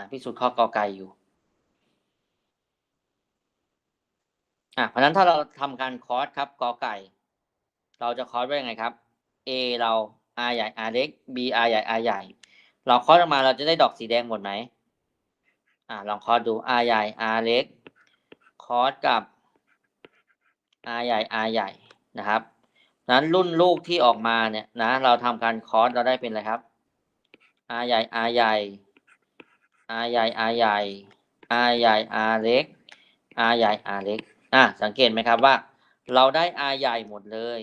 นะพิสูจน์ข้อกอไก่อยู่อะเพราะฉะนั้นถ้าเราทำการคอร์สครับกอไก่ เราจะคอร์สไว้ยังไงครับ A เรา R ใหญ่ R เล็ก B R ใหญ่ R ใหญ่ เราคอร์สออกมาเราจะได้ดอกสีแดงหมดไหมอ่าลองคอร์สดู R ใหญ่ R เล็กคอร์สกับ R ใหญ่ R ใหญ่นะครับนั้นรุ่นลูกที่ออกมาเนี่ยนะ เราทำการคอร์สเราได้เป็นอะไรครับ R ใหญ่ R ใหญ่ R ใหญ่ R ใหญ่ R ใหญ่ R เล็ก R ใหญ่ R เล็กอะสังเกตไหมครับว่า เราได้ R ใหญ่หมดเลย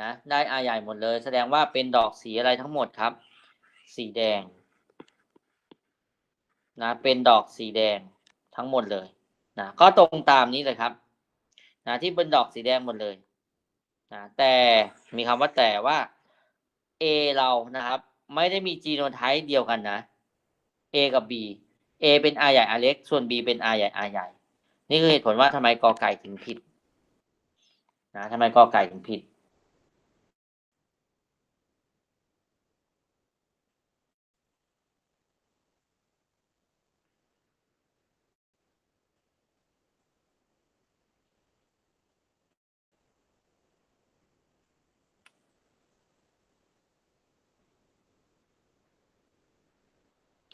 นะได้ R ใหญ่หมดเลย แสดงว่าเป็นดอกสีอะไรทั้งหมดครับ สีแดงนะเป็นดอกสีแดงทั้งหมดเลยนะก็ตรงตามนี้เลยครับนะที่เป็นดอกสีแดงหมดเลยนะแต่มีคำว่าแต่ว่า A เรานะครับ ไม่ได้มีจีโนไทป์เดียวกันนะ A กับ B A เป็น R ใหญ่ R เล็ก ส่วน B เป็น R ใหญ่ R ใหญ่ นี่คือเหตุผลว่าทำไมกอไก่ถึงผิดนะทำไมกอไก่ถึงผิด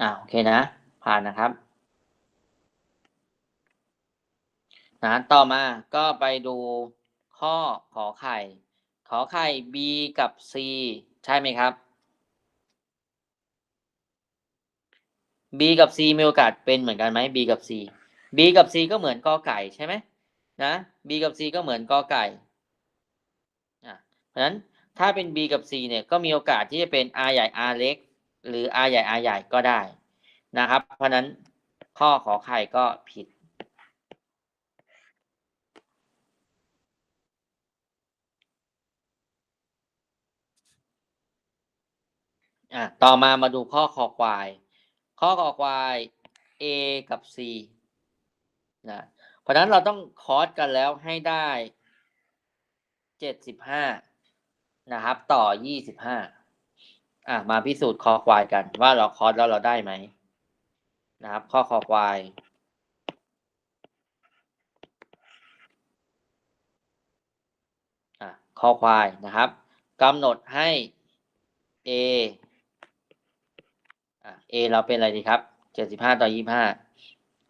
อ่าโอเคนะ ผ่านนะครับนะต่อมาก็ไปดูข้อขอไข่ ขอไข่ B กับ C ใช่ไหมครับ B กับ C มีโอกาสเป็นเหมือนกันไหม B กับ C B กับ C ก็เหมือนกอไก่ใช่ไหมนะ B กับ C ก็เหมือนกอไก่อะเพราะฉะนั้นถ้าเป็น B กับ C เนี่ยก็มีโอกาสที่จะเป็น R ใหญ่ R เล็ก หรือ R ใหญ่ R ใหญ่ก็ได้นะครับ เพราะนั้นข้อขอไข่ก็ผิด อะต่อมามาดูข้อคอควาย ข้อคอควาย A กับ C นะเพราะนั้นเราต้องคอร์สกันแล้วให้ได้เจ็ดสิบห้านะครับ ต่อยี่สิบห้า อะมาพิสูจน์คอควายกัน ว่าเราคอสแล้วเราได้ไหมนะครับ ข้อคอควาย อะคอควายนะครับกำหนดให้ A อะ A เราเป็นอะไรดีครับเจ็ดสิบห้าต่อยี่ห้า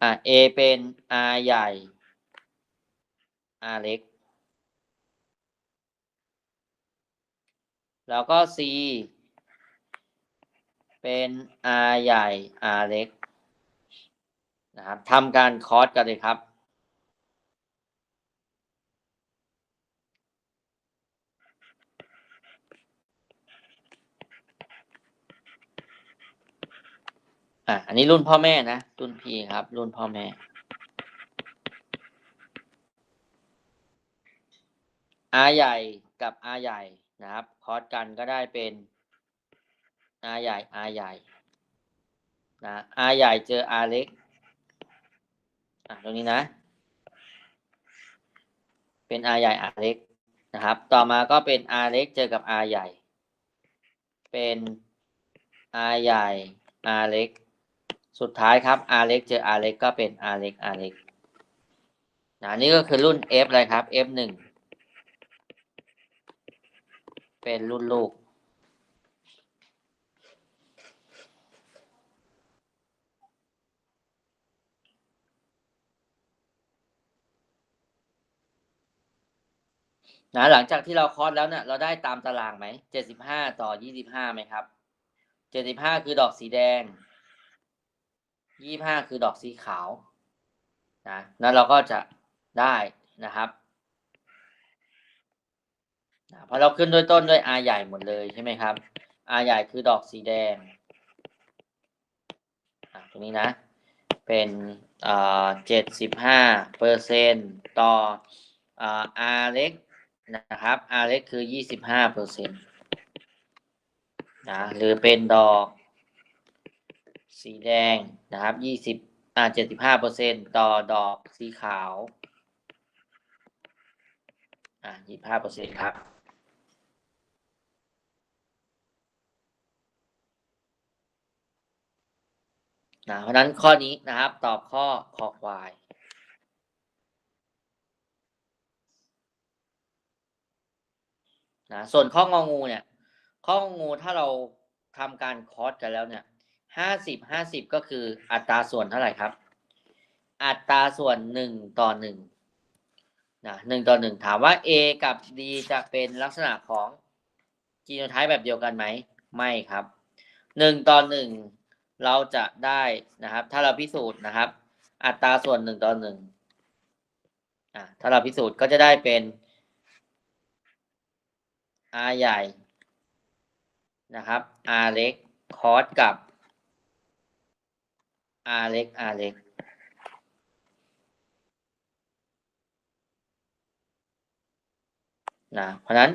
อะ A เป็น R ใหญ่ R เล็ก แล้วก็ C เป็น R ใหญ่ R เล็กนะครับทำการคอร์สกันเลยครับ อะอันนี้รุ่นพ่อแม่นะ รุ่นพี่ครับ รุ่นพ่อแม่ R ใหญ่กับ R ใหญ่นะครับ คอร์สกันก็ได้เป็น R ใหญ่ R ใหญ่นะ R ใหญ่เจอ R เล็กอะตรงนี้นะ เป็น R ใหญ่ R เล็กนะครับ ต่อมาก็เป็น R เล็กเจอกับ R ใหญ่ เป็น R ใหญ่ R เล็ก สุดท้ายครับ R เล็กเจอ R เล็กก็เป็น R เล็ก R เล็กนะนี่ก็คือรุ่น F อะไรครับ F หนึ่งเป็นรุ่นลูก นะหลังจากที่เราคอร์สแล้วเนี่ยเราได้ตามตารางไหมเจ็ดสิบห้าต่อยี่สิบห้าไหมครับเจ็ดสิบห้าคือดอกสีแดงยี่ห้าคือดอกสีขาวนะนั้นเราก็จะได้นะครับนะเพราะเราขึ้นด้วยต้นด้วย R ใหญ่หมดเลยใช่ไหมครับ R ใหญ่คือดอกสีแดงอะตรงนี้นะ เป็นเอ่อเจ็ดสิบห้าเปอร์เซ็นต่อเอ่อ R เล็ก นะครับ R เล็กคือยี่สิบห้าเปอร์เซ็นต์นะหรือเป็นดอก สีแดงนะครับยี่สิบอ่าเจ็ดสิบห้าเปอร์เซ็นต์ต่อดอกสีขาวอ่ายี่ห้าเปอร์เซ็นต์ครับนะเพราะฉะนั้นข้อนี้นะครับตอบข้อคอควาย นะส่วนข้ององูเนี่ย ข้ององูถ้าเราทำการคอร์สกันแล้วเนี่ยห้าสิบห้าสิบก็คืออัตราส่วนเท่าไหร่ครับ อัตราส่วนหนึ่งต่อหนึ่งนะหนึ่งต่อหนึ่งถามว่า A กับ D จะเป็นลักษณะของจีโนไทป์แบบเดียวกันไหม ไม่ครับหนึ่งต่อหนึ่งเราจะได้นะครับ ถ้าเราพิสูจน์นะครับ อัตราส่วนหนึ่งต่อหนึ่งอ่าถ้าเราพิสูจน์ก็จะได้เป็น R ใหญ่นะครับ R เล็กคอสกับ R เล็ก R เล็กนะเพราะนั้น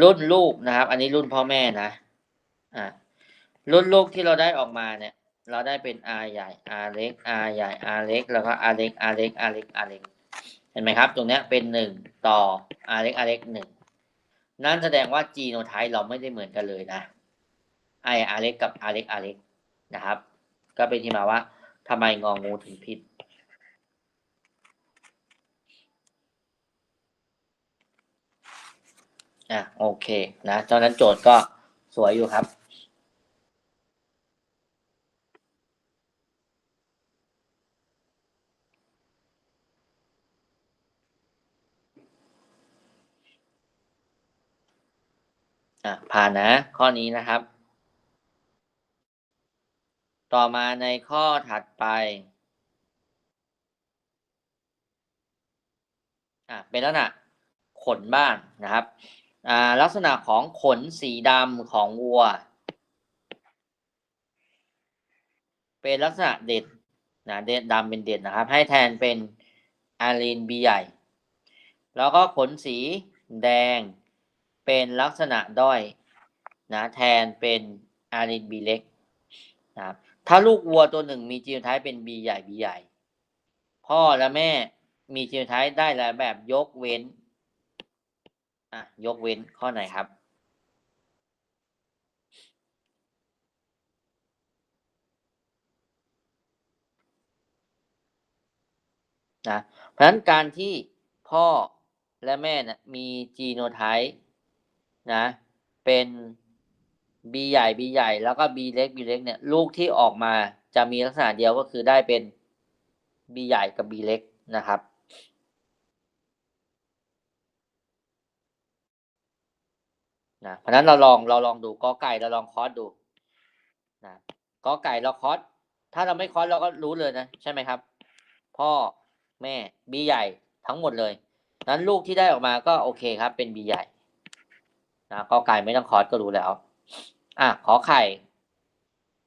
รุ่นลูกนะครับ อันนี้รุ่นพ่อแม่นะอ่ารุ่นลูกที่เราได้ออกมาเนี่ย เราได้เป็น R ใหญ่ R เล็ก R ใหญ่ R เล็กแล้วก็ R เล็ก R เล็ก R เล็ก R เล็กเห็นไหมครับ ตรงนี้เป็นหนึ่งต่อ R เล็ก R เล็กหนึ่ง นั่นแสดงว่าจีโนไทป์เราไม่ได้เหมือนกันเลยนะไออาเล็กกับอาเล็กอาเล็กนะครับ ก็เป็นที่มาว่าทำไมงองูถึงผิดอะโอเคนะตอนนั้นโจทย์ก็สวยอยู่ครับ อะผ่านนะ ข้อนี้นะครับ ต่อมาในข้อถัดไปอะเป็นลักษณะขนบ้างนะครับอ่าลักษณะของขนสีดำของวัว เป็นลักษณะเด่นนะเด่นดำเป็นเด่นนะครับ ให้แทนเป็นอารีนบีใหญ่ แล้วก็ขนสีแดง เป็นลักษณะด้อยนะแทนเป็นอารีนบีเล็กนะครับถ้าลูกวัวตัวหนึ่งมีจีโนไทป์เป็นบีใหญ่บีใหญ่ พ่อและแม่มีจีโนไทป์ได้หลายแบบยกเว้นอะยกเว้นข้อไหนครับนะเพราะฉะนั้นการที่พ่อและแม่นะมีจีโนไทป์ นะ เป็น B ใหญ่ B ใหญ่ แล้วก็ B เล็ก B เล็กเนี่ย ลูกที่ออกมาจะมีลักษณะเดียวก็คือได้เป็น B ใหญ่กับ B เล็กนะครับ นะเพราะนั้นเราลองเราลองดูกอไก่เราลองคอสดูนะกอไก่เราคอสถ้าเราไม่คอสเราก็รู้เลยนะ ใช่ไหมครับ พ่อแม่บีใหญ่ทั้งหมดเลยนั้นลูกที่ได้ออกมาก็โอเคครับ เป็นบีใหญ่ นะกอไก่ไม่ต้องคอสก็รู้แล้ว อะขอไข่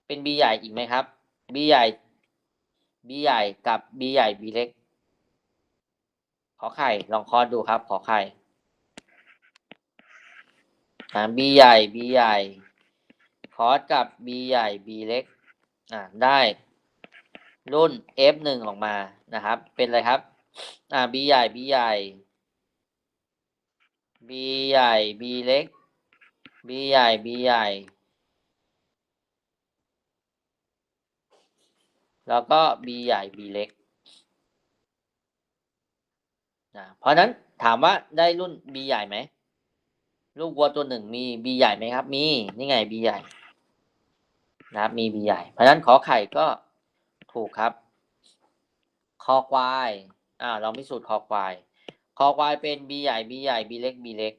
เป็นบีใหญ่อีกไหมครับบีใหญ่บีใหญ่กับบีใหญ่บีเล็ก ขอไข่ลองคอสดูครับ ขอไข่อ่า B ใหญ่ B ใหญ่ คอสกับ B ใหญ่ B เล็ก อ่าได้รุ่น F หนึ่งออกมานะครับ เป็นอะไรครับ อ่า B ใหญ่ B ใหญ่ B ใหญ่ B เล็ก B ใหญ่ B ใหญ่ แล้วก็ B ใหญ่ B เล็กนะเพราะนั้นถามว่าได้รุ่น B ใหญ่ไหมลูกวัวตัวหนึ่งมี B ใหญ่ไหมครับ มี นี่ไง B ใหญ่นะครับมี B ใหญ่ เพราะนั้นขอไข่ก็ถูกครับ คอควาย อ่าเราพิสูจน์คอควาย คอควายเป็น B ใหญ่ B ใหญ่ B เล็ก B เล็ก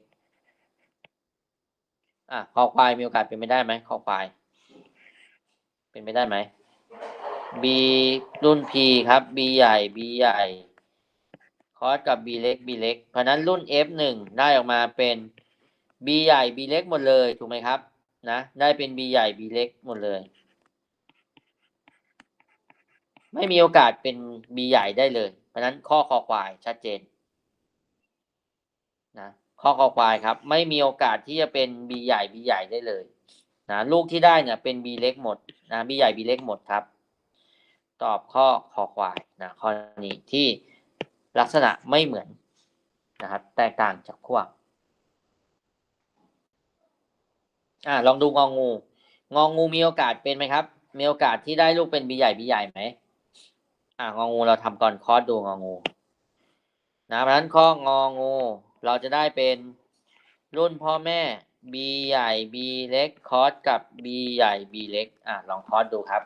อะคอควายมีโอกาสเป็นไปได้ไหมคอควาย เป็นไปได้ไหม B รุ่น P ครับ B ใหญ่ B ใหญ่ คอสกับ B เล็ก B เล็ก เพราะนั้นรุ่น F หนึ่งได้ออกมาเป็น B ใหญ่ B เล็กหมดเลยถูกไหมครับ นะ ได้เป็น B ใหญ่ B เล็กหมดเลย ไม่มีโอกาสเป็น B ใหญ่ได้เลย เพราะนั้นข้อคอควายชัดเจน นะข้อคอควายครับ ไม่มีโอกาสที่จะเป็น B ใหญ่ B ใหญ่ได้เลยนะลูกที่ได้เนี่ยเป็น B เล็กหมดนะ B ใหญ่ B เล็กหมดครับ ตอบข้อคอควายนะข้อนี้ที่ลักษณะไม่เหมือนนะครับแตกต่างจากขั้วอ่าลองดูงองู งองูมีโอกาสเป็นไหมครับ มีโอกาสที่ได้ลูกเป็นบีใหญ่บีใหญ่ไหมอ่างองูเราทำก่อนคอร์สดูงองูนะเพราะฉะนั้นข้ององู เราจะได้เป็นรุ่นพ่อแม่ B ใหญ่ B เล็กคอร์สกับ B ใหญ่ B เล็ก อะ ลองคอร์สดูครับ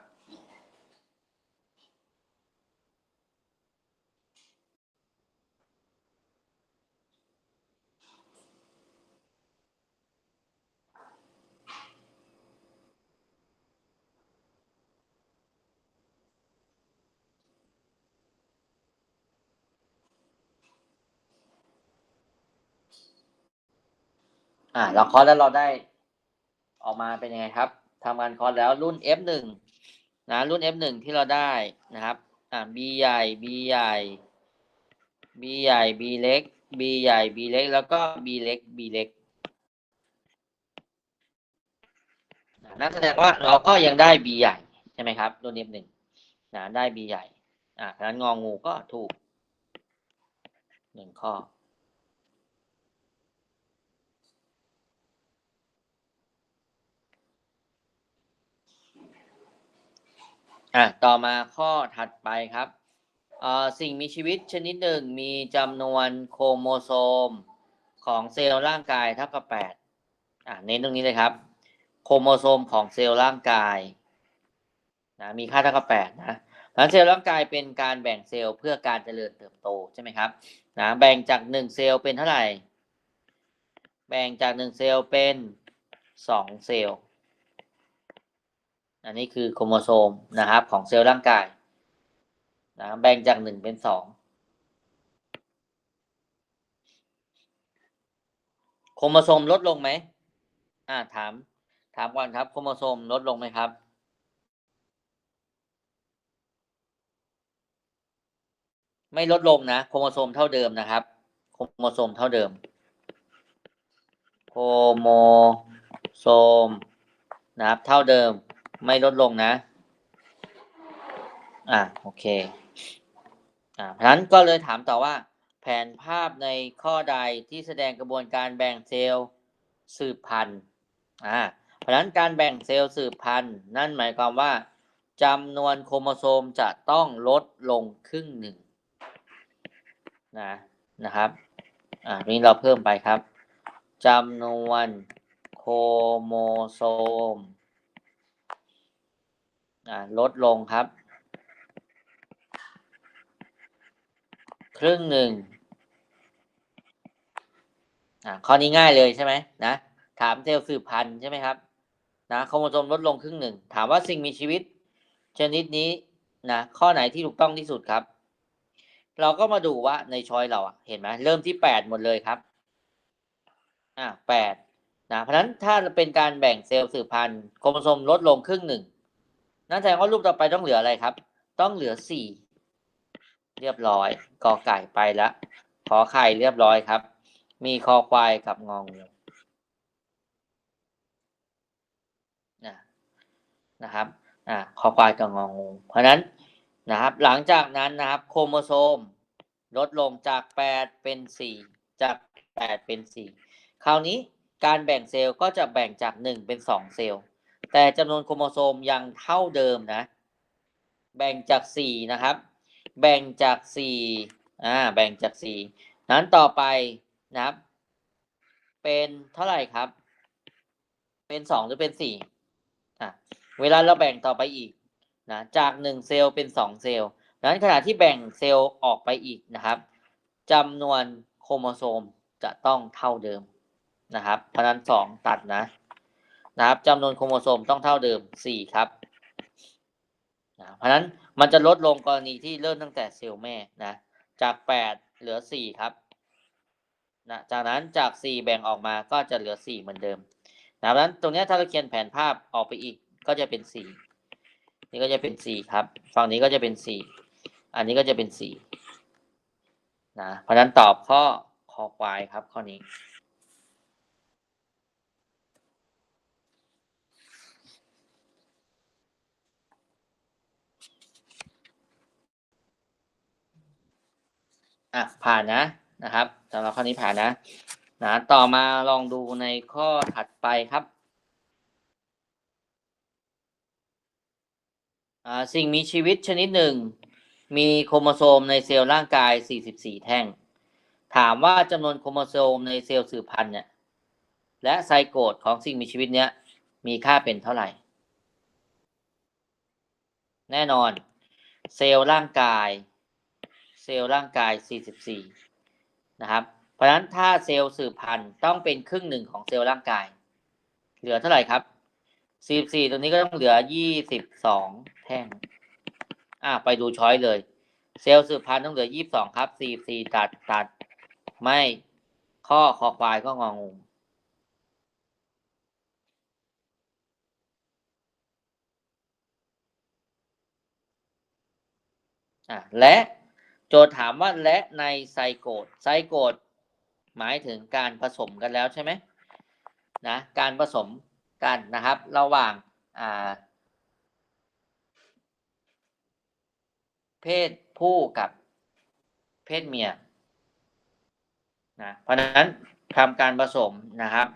อ่าเราคอร์สแล้วเราได้ออกมาเป็นยังไงครับทำงานคอร์สแล้วรุ่น F1 นะรุ่น F1 ที่เราได้นะครับอ่า B ใหญ่ B ใหญ่ B ใหญ่ B เล็ก B ใหญ่ B เล็ก แล้วก็ B เล็ก B เล็กนั่นแสดงว่าเราก็ยังได้ B ใหญ่ใช่ไหมครับรุ่น F1 นะได้ B ใหญ่อ่าเพราะฉะนั้นงองูก็ถูกหนึ่งข้อ อะต่อมาข้อถัดไปครับเอ่อสิ่งมีชีวิตชนิดหนึ่งมีจำนวนโครโมโซมของเซลล์ร่างกายเท่ากับแปดอะเน้นตรงนี้เลยครับ โครโมโซมของเซลล์ร่างกายนะมีค่าเท่ากับแปดนะแล้วเซลล์ร่างกายเป็นการแบ่งเซลล์เพื่อการเจริญเติบโตใช่ไหมครับนะแบ่งจากหนึ่งเซลล์เป็นเท่าไหร่ แบ่งจากหนึ่งเซลล์เป็นสองเซลล์ อันนี้คือโครโมโซมนะครับ ของเซลล์ร่างกายนะแบ่งจากหนึ่งเป็นสองโครโมโซมลดลงไหมอ่าถาม ถามก่อนครับ โครโมโซมลดลงไหมครับ ไม่ลดลงนะ โครโมโซมเท่าเดิมนะครับ โครโมโซมเท่าเดิม โครโมโซมนะครับ เท่าเดิม ไม่ลดลงนะ อ่าโอเค อ่าเพราะนั้นก็เลยถามต่อว่า แผนภาพในข้อใดที่แสดงกระบวนการแบ่งเซลล์สืบพันธุ์ อ่า เพราะนั้นการแบ่งเซลล์สืบพันธุ์ นั่นหมายความว่าจำนวนโครโมโซมจะต้องลดลงครึ่งหนึ่งนะนะครับ อ่านี้เราเพิ่มไปครับจำนวนโครโมโซม ลดลงครับ ครึ่งหนึ่งข้อนี้ง่ายเลยใช่ไหมนะถามเซลล์สืบพันธุ์ใช่ไหมครับนะโครโมโซมลดลงครึ่งหนึ่ง ถามว่าสิ่งมีชีวิต ชนิดนี้นะข้อไหนที่ถูกต้องที่สุดครับ เราก็มาดูว่าในช้อยเราอะเห็นไหมเริ่มที่แปดหมดเลยครับอ่าแปดนะเพราะฉะนั้นถ้าเป็นการแบ่งเซลล์สืบพันธุ์โครโมโซมลดลงครึ่งหนึ่ง นั่นแสดงว่ารูปต่อไปต้องเหลืออะไรครับ ต้องเหลือสี่เรียบร้อยกอไก่ไปแล้วขอไข่เรียบร้อยครับ มีคอควายกับงองูนะนะครับอ่าคอควายกับงองูเพราะฉะนั้นนะครับ หลังจากนั้นนะครับ โครโมโซม ลดลงจากแปดเป็นสี่จากแปดเป็นสี่คราวนี้การแบ่งเซลล์ก็จะแบ่งจากหนึ่งเป็นสองเซลล์ แต่จำนวนโครโมโซมยังเท่าเดิมนะ แบ่งจากสี่นะครับ แบ่งจากสี่อ่าแบ่งจากสี่นั้นต่อไปนะครับ เป็นเท่าไหร่ครับ เป็นสองหรือเป็นสี่อะเวลาเราแบ่งต่อไปอีกนะจากหนึ่งเซลล์เป็นสองเซลล์นั้นขณะที่แบ่งเซลล์ออกไปอีกนะครับจำนวนโครโมโซมจะต้องเท่าเดิมนะครับ เพราะนั้นสองตัดนะ นะครับจำนวนโครโมโซมต้องเท่าเดิมสี่ครับนะเพราะนั้นมันจะลดลงกรณีที่เริ่มตั้งแต่เซลล์แม่นะจากแปดเหลือสี่ครับนะจากนั้นจากสี่แบ่งออกมาก็จะเหลือสี่เหมือนเดิมนะเพราะนั้นตรงนี้ถ้าเราเขียนแผนภาพออกไปอีกก็จะเป็นสี่นี่ก็จะเป็นสี่ครับ ฝั่งนี้ก็จะเป็นสี่อันนี้ก็จะเป็นสี่นะเพราะฉะนั้นตอบข้อคอควายครับข้อนี้ อะผ่านนะนะครับสำหรับข้อนี้ผ่านนะนะต่อมาลองดูในข้อถัดไปครับอ่าสิ่งมีชีวิตชนิดหนึ่ง มีโครโมโซมในเซลล์ร่างกาย 44 แท่ง ถามว่าจำนวนโครโมโซมในเซลล์สืบพันธุ์เนี่ยและไซโกตของสิ่งมีชีวิตเนี้ยมีค่าเป็นเท่าไหร่ แน่นอน เซลล์ร่างกาย ซลล์ร่างกาย 44 นะครับ เพราะฉะนั้นถ้าเซลล์สืบพันธุ์ต้องเป็นครึ่งหนึ่งของเซลล์ร่างกาย เหลือเท่าไหร่ครับ 44ตัวนี้ก็ต้องเหลือ 22 แท่ง อะไปดูช้อยเลย เซลล์สืบพันธุ์ต้องเหลือ 22 ครับ 44 ตัดตัด ไม่ข้อคอควายก็งองูอะและ โจทย์ถามว่าและในไซโกตไซโกตหมายถึงการผสมกันแล้วใช่ไหมนะการผสมกันนะครับ ระหว่างอ่าเพศผู้กับเพศเมียนะเพราะฉะนั้นทำการผสมนะครับ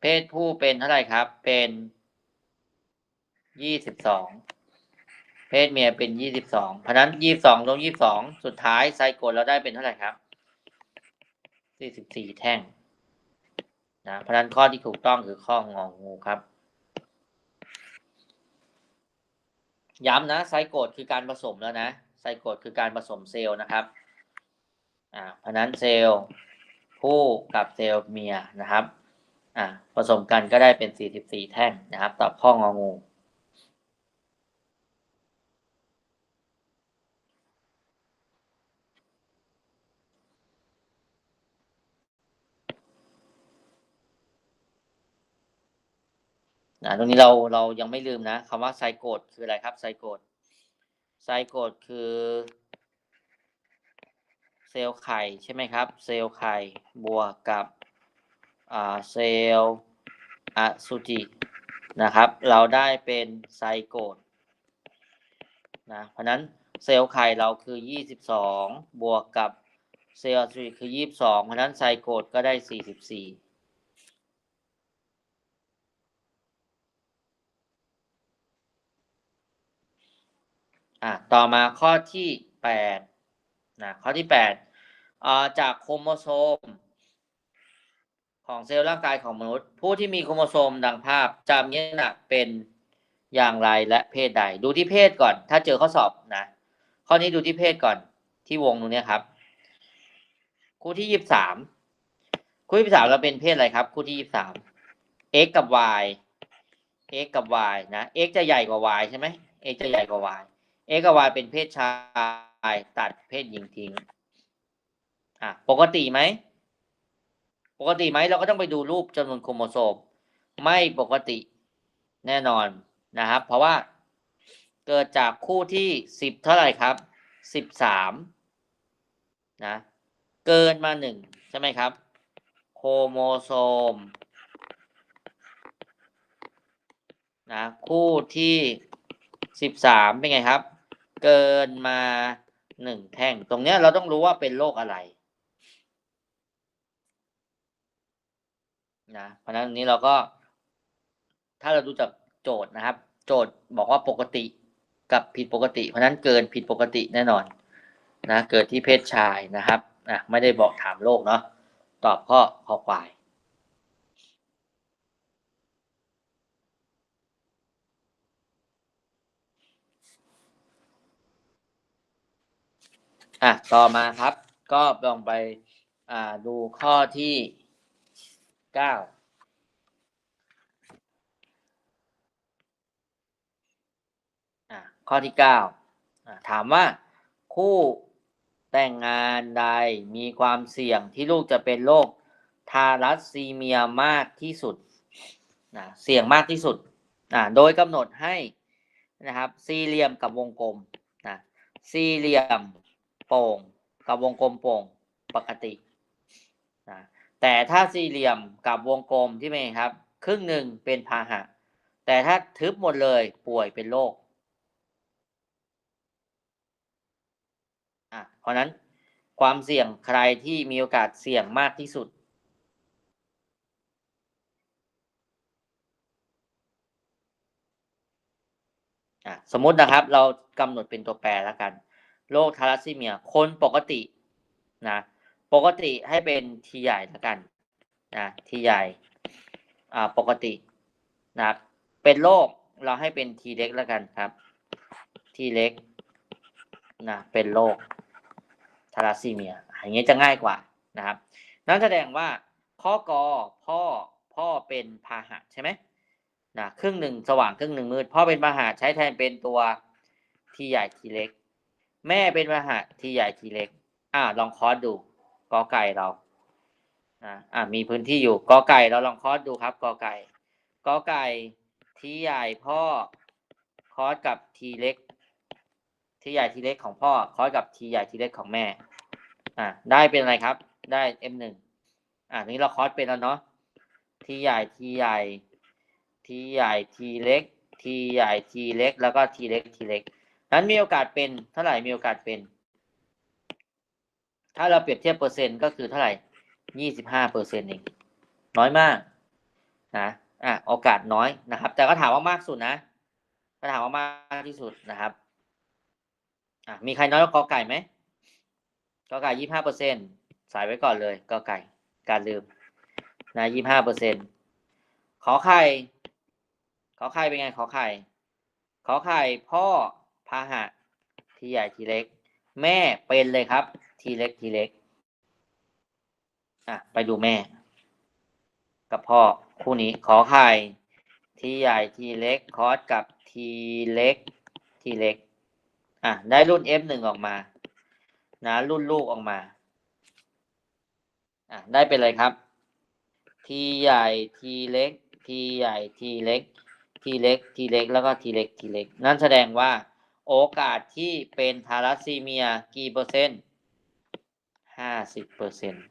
เพศผู้เป็นเท่าไหร่ครับเป็นยี่สิบสอง เพศเมียเป็นยี่สิบสองเพราะนั้นยี่สิบสองลงยี่สิบสองสุดท้ายไซโกตเราได้เป็นเท่าไหร่ครับสี่สิบสี่แท่งนะเพราะนั้นข้อที่ถูกต้องคือข้ององูครับ ย้ำนะไซโกตคือการผสมแล้วนะไซโกตคือการผสมเซลล์นะครับอ่าเพราะฉะนั้นเซลล์ผู้กับเซลล์เมียนะครับอ่าผสมกันก็ได้เป็นสี่สิบสี่แท่งนะครับตอบข้ององู นะตรงนี้เราเรายังไม่ลืมนะคำว่าไซโกตคืออะไรครับไซโกตไซโกตคือ เซลล์ไข่ใช่ไหมครับ เซลล์ไข่บวกกับเซลล์อสุจินะครับ เราได้เป็นไซโกตนะเพราะนั้นเซลล์ไข่เราคือ 22 บวกกับเซลล์อสุจิคือ 22 เพราะนั้นไซโกตก็ได้ 44 อะต่อมาข้อที่แปดนะข้อที่แปดอ่าจากโครโมโซม ของเซลล์ร่างกายของมนุษย์ ผู้ที่มีโครโมโซมดังภาพจะมีลักษณะเป็นอย่างไรและเพศใด ดูที่เพศก่อน ถ้าเจอข้อสอบนะข้อนี้ดูที่เพศก่อนที่วงตรงนี้ครับคู่ที่ยี่สิบสามคู่ที่ยี่สิบสามเราเป็นเพศอะไรครับ คู่ที่ยี่สิบสาม x กับ y x กับ y นะ x จะใหญ่กว่า y ใช่ไหม x จะใหญ่กว่า y x กับ y เป็นเพศชายตัดเพศหญิงทิ้งอะปกติไหม ปกติไหมเราก็ต้องไปดูรูปจำนวนโครโมโซมไม่ปกติแน่นอนนะครับ เพราะว่าเกิดจากคู่ที่สิบเท่าไหร่ครับสิบสามนะเกินมาหนึ่งใช่ไหมครับ โครโมโซมนะคู่ที่ สิบสามเป็นไงครับ เกินมาหนึ่งแท่ง ตรงเนี้ยเราต้องรู้ว่าเป็นโรคอะไรนะเพราะฉะนั้นนี้เราก็ ถ้าเราดูจากโจทย์นะครับ โจทย์บอกว่าปกติกับผิดปกติ เพราะนั้นเกินผิดปกติแน่นอนนะเกิดที่เพศชายนะครับอะไม่ได้บอกถามโรคเนาะตอบข้อข้อควาย อะต่อมาครับ ก็ลองไปอ่าดูข้อที่เก้าอะข้อที่เก้าถามว่าคู่แต่งงานใดมีความเสี่ยงที่ลูกจะเป็นโรคทารัสซีเมียมากที่สุดนะเสี่ยงมากที่สุดอะโดยกำหนดให้นะครับ สี่เหลี่ยมกับวงกลมนะสี่เหลี่ยม โป่งกับวงกลมโป่งปกตินะแต่ถ้าสี่เหลี่ยมกับวงกลมที่เป็นไงครับ ครึ่งหนึ่งเป็นพาหะ แต่ถ้าทึบหมดเลยป่วยเป็นโรคอะเพราะนั้นความเสี่ยงใครที่มีโอกาสเสี่ยงมากที่สุดอะสมมตินะครับเรากำหนดเป็นตัวแปรแล้วกัน โรคทาลัสซีเมีย คนปกตินะปกติให้เป็นทีใหญ่ล้วกันนะทีใหญ่อ่าปกตินะเป็นโรคเราให้เป็นทีเล็กล้วกันครับ ทีเล็กนะเป็นโรคทาลัสซีเมียอย่างเงี้ยจะง่ายกว่านะครับนั่นแสดงว่าข้อกอพ่อพ่อเป็นพาหะใช่ไหมนะครึ่งหนึ่งสว่างครึ่งหนึ่งมืดพ่อเป็นพาหะใช้แทนเป็นตัวทีใหญ่ทีเล็ก แม่เป็นพาหะทีใหญ่ทีเล็ก อ่า ลองคอร์สดูกอไก่เรานะอ่ามีพื้นที่อยู่กอไก่เราลองคอร์สดูครับกอไก่กอไก่ทีใหญ่พ่อคอร์สกับทีเล็ก ทีใหญ่ทีเล็กของพ่อคอร์สกับทีใหญ่ทีเล็กของแม่ อ่าได้เป็นอะไรครับ ได้ m หนึ่งอ่านี้เราคอร์สเป็นแล้วเนาะทีใหญ่ทีใหญ่ทีใหญ่ทีเล็กทีใหญ่ทีเล็ก แล้วก็ทีเล็กทีเล็ก นั้นมีโอกาสเป็นเท่าไหร่มีโอกาสเป็น ถ้าเราเปรียบเทียบเปอร์เซ็นต์ก็คือเท่าไหร่ยี่สิบห้าเปอร์เซ็นต์เองน้อยมากนะอะโอกาสน้อยนะครับ แต่ก็ถามว่ามากสุดนะก็ถามว่ามากที่สุดนะครับอะมีใครน้อยกว่ากอไก่ไหมกอไก่ยี่ห้าเปอร์เซ็นต์ใส่ไว้ก่อนเลยกอไก่ การลืมนะยี่ห้าเปอร์เซ็นต์ขอไข่ขอไข่เป็นไงขอไข่ขอไข่พ่อ พาหะทีใหญ่ทีเล็ก แม่เป็นเลยครับ ทีเล็กทีเล็กอะไปดูแม่ กับพ่อคู่นี้ขอไข่ทีใหญ่ทีเล็กคอสกับทีเล็กทีเล็กอะได้รุ่น F หนึ่งออกมา นะรุ่นลูกออกมาอะได้เป็นเลยครับ ทีใหญ่ทีเล็กทีใหญ่ทีเล็กทีเล็กทีเล็กแล้วก็ทีเล็กทีเล็ก นั่นแสดงว่า โอกาสที่เป็นทาลัสซีเมียกี่เปอร์เซ็นต์ห้าสิบเปอร์เซ็นต์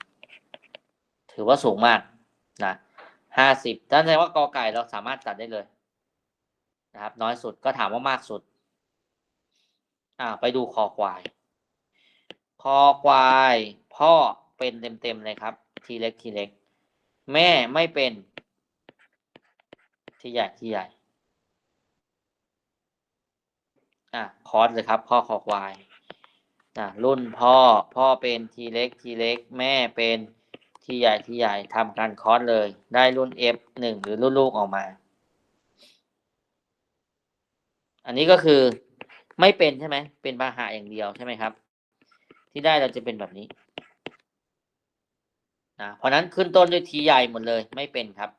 ถือว่าสูงมากนะห้าสิบนั่นแสดงว่ากอไก่เราสามารถตัดได้เลยนะครับ น้อยสุดก็ถามว่ามากสุด อ่า ไปดูคอควาย คอควายพ่อเป็นเต็มๆเลยครับ ทีเล็กทีเล็ก แม่ไม่เป็น ทีใหญ่ทีใหญ่ อะคอร์สเลยครับ พ่อคอควายอะรุ่นพ่อพ่อเป็นทีเล็กทีเล็กแม่เป็นทีใหญ่ทีใหญ่ทำการคอร์สเลย ได้รุ่น F หนึ่งหรือรุ่นลูกออกมา อันนี้ก็คือไม่เป็นใช่ไหมเป็นพาหะอย่างเดียวใช่ไหมครับ ที่ได้เราจะเป็นแบบนี้นะเพราะนั้นขึ้นต้นด้วยทีใหญ่หมดเลยไม่เป็นครับ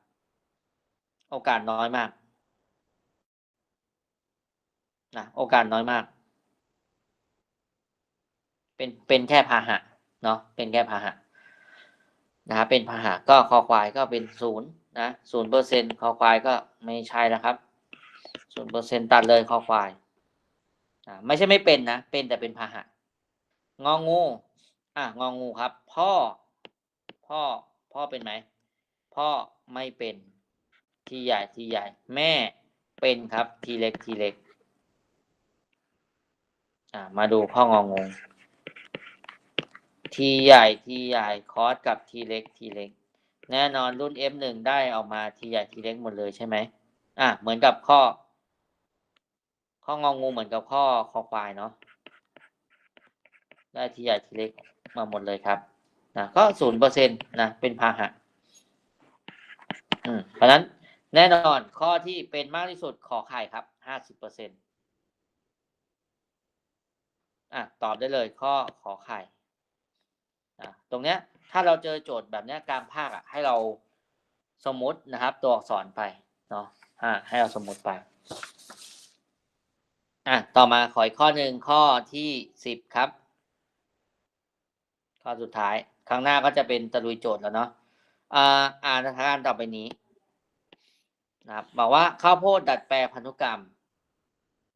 โอกาสน้อยมาก นะโอกาสน้อยมาก เป็นเป็นแค่พาหะเนาะเป็นแค่พาหะนะครับเป็นพาหะก็คอควายก็เป็นศูนย์นะศูนย์เปอร์เซ็นคอควายก็ไม่ใช่แล้วครับศูนย์เปอร์เซ็นต์ตัดเลยคอควายอ่าไม่ใช่ไม่เป็นนะ เป็นแต่เป็นพาหะงองู อะงองูครับ พ่อ พ่อ พ่อเป็นไหม พ่อไม่เป็น ทีใหญ่ทีใหญ่ แม่เป็นครับ ทีเล็กทีเล็ก อ่า มาดูพ่ององูทีใหญ่ทีใหญ่คอสกับทีเล็กทีเล็ก แน่นอนรุ่น F1 ได้ออกมาทีใหญ่ทีเล็กหมดเลยใช่ไหมอะเหมือนกับข้อ ข้ององูเหมือนกับข้อคอควายเนาะได้ทีใหญ่ทีเล็กมาหมดเลยครับนะก็ศูนย์เปอร์เซ็นต์นะเป็นพาหะอืมเพราะนั้นแน่นอนข้อที่เป็นมากที่สุดขอไข่ครับห้าสิบเปอร์เซ็นต์ อะตอบได้เลยข้อขอไข่อะตรงเนี้ยถ้าเราเจอโจทย์แบบเนี้ยกลางภาคอะให้เราสมมตินะครับ ตัวอักษรไปเนาะอ่าให้เราสมมติไปอะต่อมาขออีกข้อหนึ่งข้อที่สิบครับ ข้อสุดท้ายครั้งหน้าก็จะเป็นตะลุยโจทย์แล้วเนาะอ่าอ่านสถานการณ์ต่อไปนี้นะครับบอกว่าข้าวโพดดัดแปลงพันธุกรรม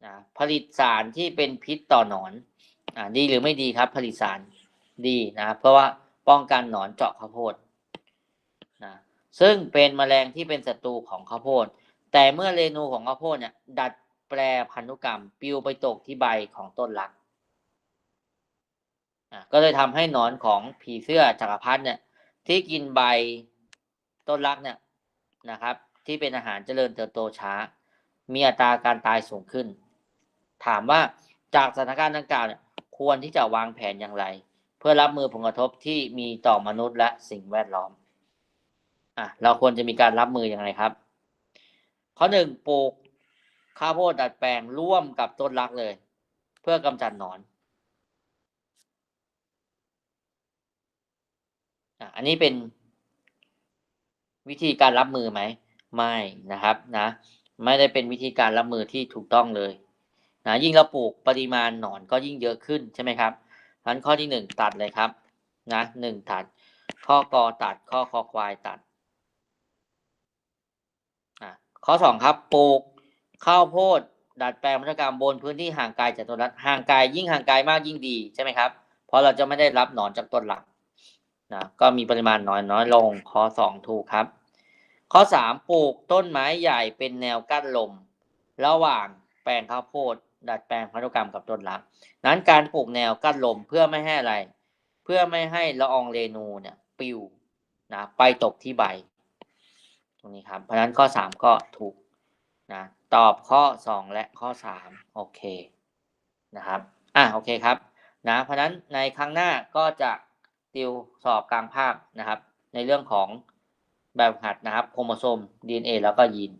นะผลิตสารที่เป็นพิษต่อหนอน อ่าดีหรือไม่ดีครับผลิตสารดีนะเพราะว่าป้องกันหนอนเจาะข้าวโพดนะซึ่งเป็นแมลงที่เป็นศัตรูของข้าวโพด แต่เมื่อเรนูของข้าวโพดเนี่ยดัดแปลพันธุกรรมปลิวไปตกที่ใบของต้นรักอะก็เลยทำให้หนอนของผีเสื้อจักรพรรดิเนี่ยที่กินใบต้นรักเนี่ยนะครับ ที่เป็นอาหารเจริญเติบโตช้า มีอัตราการตายสูงขึ้น ถามว่าจากสถานการณ์ดังกล่าวเนี่ย ควรที่จะวางแผนอย่างไร เพื่อรับมือผลกระทบที่มีต่อมนุษย์และสิ่งแวดล้อมอะเราควรจะมีการรับมืออย่างไรครับ ข้อหนึ่งปลูกข้าวโพดดัดแปลงร่วมกับต้นรักเลย เพื่อกำจัดหนอนอันนี้เป็นวิธีการรับมือไหม ไม่นะครับนะ ไม่ได้เป็นวิธีการรับมือที่ถูกต้องเลย นะยิ่งเราปลูกปริมาณหนอนก็ยิ่งเยอะขึ้นใช่ไหมครับงั้นข้อที่หนึ่งตัดเลยครับนะหนึ่งตัด ข้อกอตัดข้อคอควายตัดอะข้อสองครับปลูกข้าวโพดดัดแปลงพันธุกรรมบนพื้นที่ห่างไกลจากต้นรักห่างไกลยิ่งห่างไกลมากยิ่งดีใช่ไหมครับเพราะเราจะไม่ได้รับหนอนจากต้นหลักนะก็มีปริมาณน้อยน้อยลงข้อสองถูกครับ ข้อสามปลูกต้นไม้ใหญ่เป็นแนวกั้นลม ระหว่างแปลงข้าวโพด ดัดแปลงพันธุกรรมกับต้นรัก นั้นการปลูกแนวกั้นลมเพื่อไม่ให้อะไร เพื่อไม่ให้ละอองเรนูเนี่ยปิวนะไปตกที่ใบ ตรงนี้ครับ เพราะฉะนั้นข้อสามก็ถูกนะตอบข้อสองและข้อสามโอเคนะครับอะโอเคครับนะเพราะฉะนั้นในครั้งหน้าก็จะติวสอบกลางภาคนะครับ ในเรื่องของแบบหัดนะครับโครโมโซม DNA แล้วก็ยีน